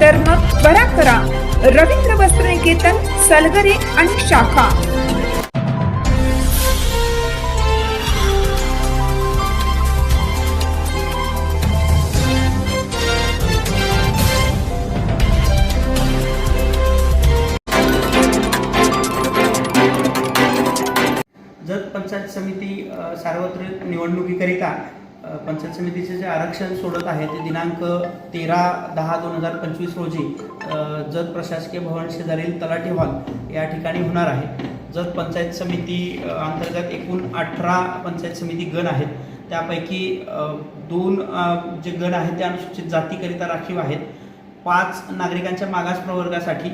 तर मग बरा करा. रवींद्र वस्त्र निकेतन सलगरे आणि शाखा. जत पंचायत समिती सार्वत्रिक निवडणुकीकरिता पंचायत समितीचे जे आरक्षण सोडत आहे ते दिनांक तेरा दहा दोन हजार पंचवीस रोजी जत प्रशासकीय भवन शेजारील तलाठी हॉल या ठिकाणी होणार आहे. जत पंचायत समिती अंतर्गत एकूण अठरा पंचायत समिती गण आहेत त्यापैकी दोन जे गण आहेत ते अनुसूचित जातीकरिता राखीव आहेत. पाच नागरिकांच्या मागास प्रवर्गासाठी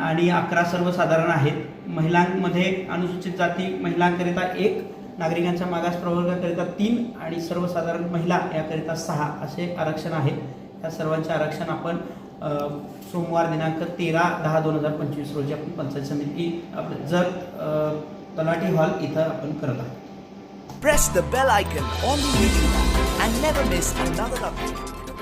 आणि अकरा सर्वसाधारण आहेत. महिलांमध्ये अनुसूचित जाती महिलांकरिता एक नागरिकांच्या मागास प्रवर्गाकरिता तीन आणि सर्वसाधारण महिला याकरिता सहा असे आरक्षण आहे या सर्वांचे आरक्षण आपण सोमवार दिनांक तेरा दहा दोन हजार पंचवीस रोजी आपण पंचायत समिती आपलं जर तलाठी हॉल इथं आपण करत आहोत Press the bell icon on the YouTube and never miss another update.